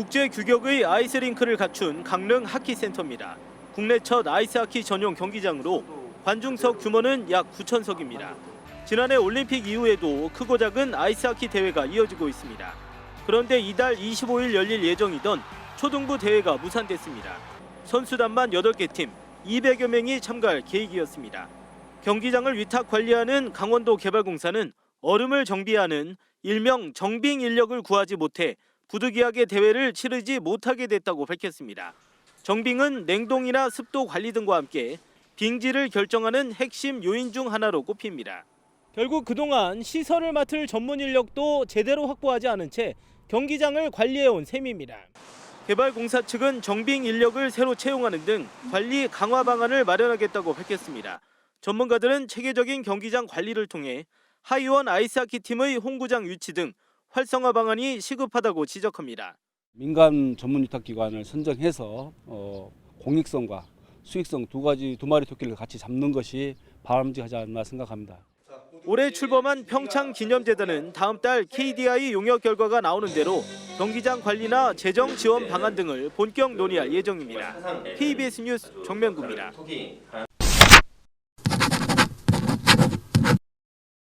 국제 규격의 아이스링크를 갖춘 강릉 하키센터입니다. 국내 첫 아이스하키 전용 경기장으로 관중석 규모는 약 9천석입니다. 지난해 올림픽 이후에도 크고 작은 아이스하키 대회가 이어지고 있습니다. 그런데 이달 25일 열릴 예정이던 초등부 대회가 무산됐습니다. 선수단만 8개 팀 200여 명이 참가할 계획이었습니다. 경기장을 위탁 관리하는 강원도 개발공사는 얼음을 정비하는 일명 정빙 인력을 구하지 못해 부득이하게 대회를 치르지 못하게 됐다고 밝혔습니다. 정빙은 냉동이나 습도 관리 등과 함께 빙지를 결정하는 핵심 요인 중 하나로 꼽힙니다. 결국 그동안 시설을 맡을 전문 인력도 제대로 확보하지 않은 채 경기장을 관리해온 셈입니다. 개발공사 측은 정빙 인력을 새로 채용하는 등 관리 강화 방안을 마련하겠다고 밝혔습니다. 전문가들은 체계적인 경기장 관리를 통해 하이원 아이스하키 팀의 홍구장 유치 등 활성화 방안이 시급하다고 지적합니다. 민간 전문 위탁 기관을 선정해서 어, 공익성과 수익성 두 가지 두 마리 토끼를 같이 잡는 것이 바람직하지 않나 생각합니다. 올해 출범한 평창 기념재단은 다음 달 KDI 용역 결과가 나오는 대로 경기장 관리나 재정 지원 방안 등을 본격 논의할 예정입니다. KBS 뉴스 정명구입니다.